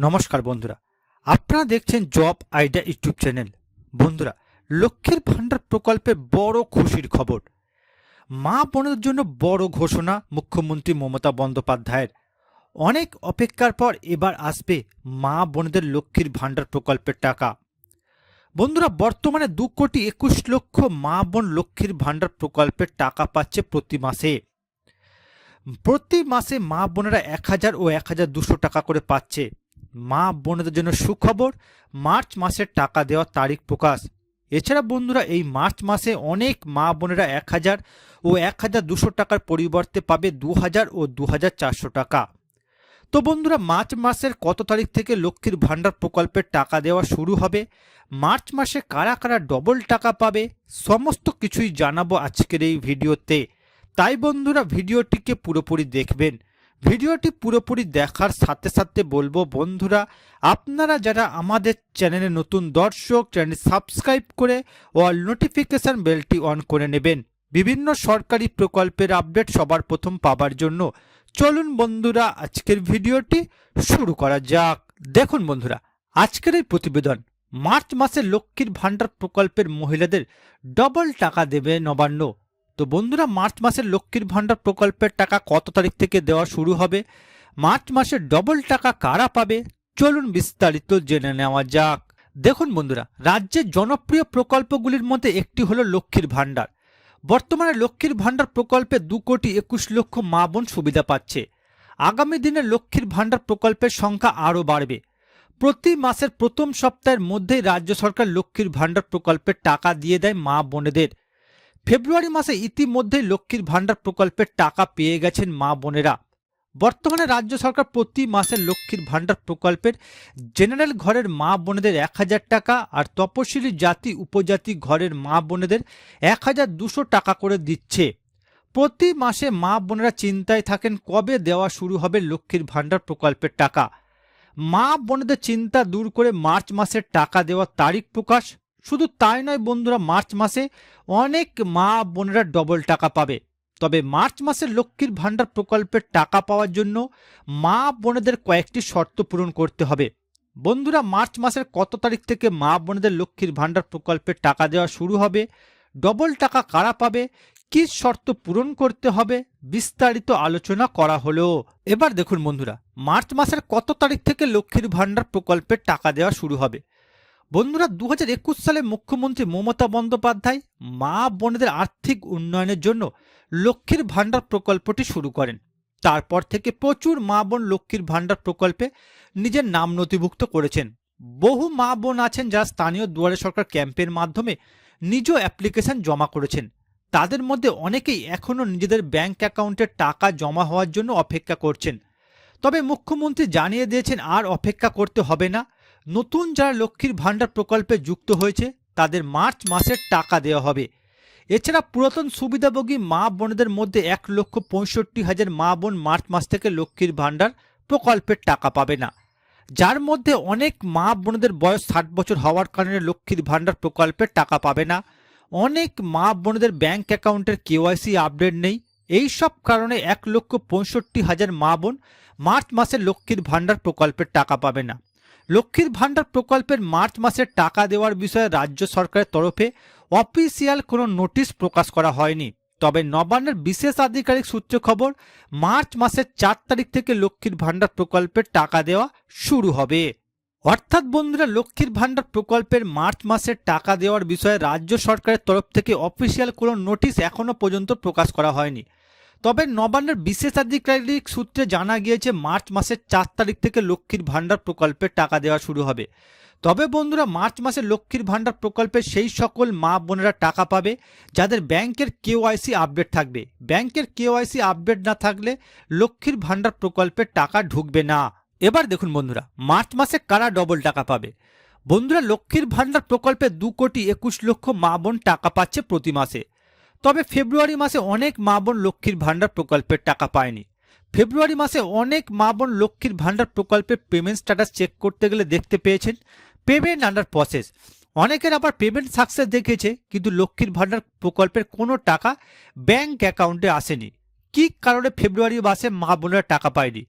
নমস্কার বন্ধুরা। আপনারা দেখছেন জব আইডিয়া ইউটিউব চ্যানেল। বন্ধুরা, লক্ষ্মীর ভাণ্ডার প্রকল্পে বড় খুশির খবর। মা বোনদের জন্য বড় ঘোষণা মুখ্যমন্ত্রী মমতা বন্দ্যোপাধ্যায়ের। অনেক অপেক্ষার পর এবার আসবে মা বোনদের লক্ষ্মীর ভাণ্ডার প্রকল্পের টাকা। বন্ধুরা, বর্তমানে দু কোটি একুশ লক্ষ মা বোন লক্ষ্মীর ভাণ্ডার প্রকল্পের টাকা পাচ্ছে প্রতি মাসে। প্রতি মাসে মা বোনেরা এক হাজার ও এক হাজার দুশো টাকা করে পাচ্ছে। মা বোনদের জন্য সুখবর, মার্চ মাসের টাকা দেওয়ার তারিখ প্রকাশ। এছাড়া বন্ধুরা, এই মার্চ মাসে অনেক মা বোনেরা এক হাজার ও এক হাজার দুশো টাকার পরিবর্তে পাবে দু হাজার ও দু হাজার চারশো টাকা। তো বন্ধুরা, মার্চ মাসের কত তারিখ থেকে লক্ষ্মীর ভাণ্ডার প্রকল্পের টাকা দেওয়া শুরু হবে? মার্চ মাসে কারা কারা ডবল টাকা পাবে? সমস্ত কিছুই জানাব আজকের এই ভিডিওতে। তাই বন্ধুরা, ভিডিওটিকে পুরোপুরি দেখবেন। ভিডিওটি পুরোপুরি দেখার সাথে সাথে বলব, বন্ধুরা, আপনারা যারা আমাদের চ্যানেলে নতুন দর্শক চ্যানেল সাবস্ক্রাইব করে অল নোটিফিকেশন বেলটি অন করে নেবেন। বিভিন্ন সরকারি প্রকল্পের আপডেট সবার প্রথম পাবার জন্য। চলুন, বন্ধুরা, আজকের ভিডিওটি শুরু করা যাক। দেখুন, বন্ধুরা, আজকের এই প্রতিবেদন, মার্চ মাসে লক্ষ্মীর ভাণ্ডার প্রকল্পের মহিলাদের ডবল টাকা দেবে নবান্ন। তো বন্ধুরা, মার্চ মাসের লক্ষ্মীর ভাণ্ডার প্রকল্পের টাকা কত তারিখ থেকে দেওয়া শুরু হবে? মার্চ মাসে ডবল টাকা কারা পাবে? চলুন বিস্তারিত জেনে নেওয়া যাক। দেখুন বন্ধুরা, রাজ্যের জনপ্রিয় প্রকল্পগুলির মধ্যে একটি হলো লক্ষ্মীর ভাণ্ডার। বর্তমানে লক্ষ্মীর ভাণ্ডার প্রকল্পে দু কোটি একুশ লক্ষ মা বোন সুবিধা পাচ্ছে। আগামী দিনে লক্ষ্মীর ভাণ্ডার প্রকল্পের সংখ্যা আরও বাড়বে। প্রতি মাসের প্রথম সপ্তাহের মধ্যেই রাজ্য সরকার লক্ষ্মীর ভাণ্ডার প্রকল্পের টাকা দিয়ে দেয় মা বোনেদের। ফেব্রুয়ারি মাসে ইতিমধ্যেই লক্ষ্মীর ভাণ্ডার প্রকল্পের টাকা পেয়ে গেছেন মা বোনেরা। বর্তমানে রাজ্য সরকার প্রতি মাসে লক্ষ্মীর ভাণ্ডার প্রকল্পের জেনারেল ঘরের মা বোনেদের এক হাজার টাকা আর তপশিলি জাতি, উপজাতি ঘরের মা বোনেদের এক হাজার দুশো টাকা করে দিচ্ছে। প্রতি মাসে মা বোনেরা চিন্তায় থাকেন কবে দেওয়া শুরু হবে লক্ষ্মীর ভাণ্ডার প্রকল্পের টাকা। মা বোনেদের চিন্তা দূর করে মার্চ মাসের টাকা দেওয়ার তারিখ প্রকাশ শুধু তাই নয় বন্ধুরা, মার্চ মাসে অনেক মা বোনেরা ডবল টাকা পাবে। তবে মার্চ মাসে লক্ষ্মীর ভাণ্ডার প্রকল্পের টাকা পাওয়ার জন্য মা বোনেদের কয়েকটি শর্ত পূরণ করতে হবে। বন্ধুরা, মার্চ মাসের কত তারিখ থেকে মা বোনেদের লক্ষ্মীর ভাণ্ডার প্রকল্পের টাকা দেওয়া শুরু হবে? ডবল টাকা কারা পাবে? কি শর্ত পূরণ করতে হবে? বিস্তারিত আলোচনা করা হলো। এবার দেখুন বন্ধুরা, মার্চ মাসের কত তারিখ থেকে লক্ষ্মীর ভাণ্ডার প্রকল্পের টাকা দেওয়া শুরু হবে? বন্ধুরা দু হাজার একুশ সালে মুখ্যমন্ত্রী মমতা বন্দ্যোপাধ্যায় মা বোনেদের আর্থিক উন্নয়নের জন্য লক্ষ্মীর ভাণ্ডার প্রকল্পটি শুরু করেন। তারপর থেকে প্রচুর মা বোন লক্ষ্মীর ভাণ্ডার প্রকল্পে নিজের নাম নথিভুক্ত করেছেন। বহু মা বোন আছেন যারা স্থানীয় দুয়ারে সরকার ক্যাম্পের মাধ্যমে নিজ অ্যাপ্লিকেশন জমা করেছেন। তাদের মধ্যে অনেকেই এখনও নিজেদের ব্যাংক অ্যাকাউন্টে টাকা জমা হওয়ার জন্য অপেক্ষা করছেন। তবে মুখ্যমন্ত্রী জানিয়ে দিয়েছেন, আর অপেক্ষা করতে হবে না। নতুন যারা লক্ষ্মীর ভাণ্ডার প্রকল্পে যুক্ত হয়েছে, তাদের মার্চ মাসের টাকা দেওয়া হবে। এছাড়া পুরাতন সুবিধাভোগী মা বোনদের মধ্যে এক লক্ষ পঁয়ষট্টি হাজার মা বোন মার্চ মাস থেকে লক্ষ্মীর ভাণ্ডার প্রকল্পের টাকা পাবে না। যার মধ্যে অনেক মা বোনদের বয়স ষাট বছর হওয়ার কারণে লক্ষ্মীর ভাণ্ডার প্রকল্পের টাকা পাবে না। অনেক মা বোনদের ব্যাংক অ্যাকাউন্টের কেওয়াইসি আপডেট নেই। এই সব কারণে এক লক্ষ পঁয়ষট্টি হাজার মা বোন মার্চ মাসে লক্ষ্মীর ভাণ্ডার প্রকল্পের টাকা পাবে না। লক্ষ্মীর ভাণ্ডার প্রকল্পের মার্চ মাসে টাকা দেওয়ার বিষয়ে রাজ্য সরকারের তরফে অফিসিয়াল কোনো নোটিশ প্রকাশ করা হয়নি। তবে নবান্নের বিশেষ আধিকারিক সূত্রে খবর, মার্চ মাসের চার তারিখ থেকে লক্ষ্মীর ভাণ্ডার প্রকল্পের টাকা দেওয়া শুরু হবে। অর্থাৎ বন্ধুরা, লক্ষ্মীর ভাণ্ডার প্রকল্পের মার্চ মাসের টাকা দেওয়ার বিষয়ে রাজ্য সরকারের তরফ থেকে অফিসিয়াল কোনো নোটিশ এখনও পর্যন্ত প্রকাশ করা হয়নি। তবে নবান্নের বিশেষ আধিকারিক সূত্রে জানা গিয়েছে, মার্চ মাসের চার তারিখ থেকে লক্ষ্মীর ভাণ্ডার প্রকল্পে টাকা দেওয়া শুরু হবে। তবে বন্ধুরা, মার্চ মাসে লক্ষ্মীর ভাণ্ডার প্রকল্পে সেই সকল মা বোনেরা টাকা পাবে, যাদের ব্যাংকের কেওয়াইসি আপডেট থাকবে। ব্যাংকের কেওয়াইসি আপডেট না থাকলে লক্ষ্মীর ভাণ্ডার প্রকল্পে টাকা ঢুকবে না। এবার দেখুন বন্ধুরা, মার্চ মাসে কারা ডবল টাকা পাবে? বন্ধুরা, লক্ষ্মীর ভাণ্ডার প্রকল্পে দু কোটি একুশ লক্ষ মা বোন টাকা পাচ্ছে প্রতি মাসে। তবে ফেব্রুয়ারি মাসে অনেক মা বোন লক্ষ্মীর ভাণ্ডার প্রকল্পের টাকা পায়নি। ফেব্রুয়ারি মাসে অনেক মা বোন লক্ষ্মীর ভাণ্ডার প্রকল্পের পেমেন্ট স্ট্যাটাস চেক করতে গেলে দেখতে পেয়েছেন। পেমেন্ট আন্ডার প্রসেস অনেকের আবার পেমেন্ট সাকসেস দেখেছে, কিন্তু লক্ষ্মীর ভাণ্ডার প্রকল্পের কোনো টাকা ব্যাংক অ্যাকাউন্টে আসেনি। কি কারণে ফেব্রুয়ারি মাসে মা বোনেরা টাকা পায়নি?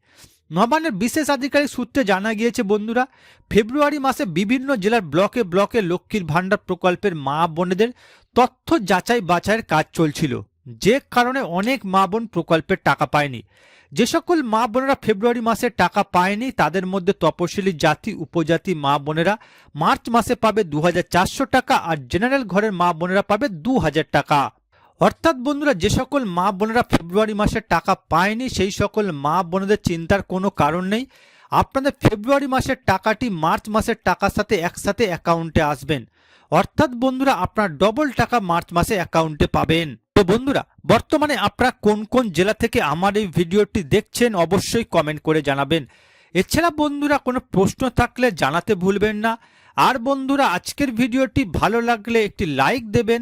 নবান্নের বিশেষ আধিকারিক সূত্রে জানা গিয়েছে, বন্ধুরা, ফেব্রুয়ারি মাসে বিভিন্ন জেলার ব্লকে ব্লকে লক্ষ্মীর ভাণ্ডার প্রকল্পের মা বোনেদের তথ্য যাচাই বাছাইয়ের কাজ চলছিল। যে কারণে অনেক মা বোন প্রকল্পের টাকা পায়নি। যে সকল মা বোনেরা ফেব্রুয়ারি মাসে টাকা পায়নি, তাদের মধ্যে তপশিলি জাতি, উপজাতি মা বোনেরা মার্চ মাসে পাবে দু হাজার চারশো টাকা আর জেনারেল ঘরের মা বোনেরা পাবে দু হাজার টাকা। অর্থাৎ বন্ধুরা, যে সকল মা বোনেরা ফেব্রুয়ারি মাসে টাকা পায়নি, সেই সকল মা বোনেদের চিন্তার কোনো কারণ নেই। আপনাদের ফেব্রুয়ারি মাসের টাকাটি মার্চ মাসের টাকার সাথে একসাথে অ্যাকাউন্টে আসবেন। অর্থাৎ বন্ধুরা, আপনার ডবল টাকা মার্চ মাসে অ্যাকাউন্টে পাবেন। তো বন্ধুরা, বর্তমানে আপনারা কোন কোন জেলা থেকে আমার এই ভিডিওটি দেখছেন অবশ্যই কমেন্ট করে জানাবেন। এছাড়া বন্ধুরা, কোনো প্রশ্ন থাকলে জানাতে ভুলবেন না। আর বন্ধুরা, আজকের ভিডিওটি ভালো লাগলে একটি লাইক দেবেন।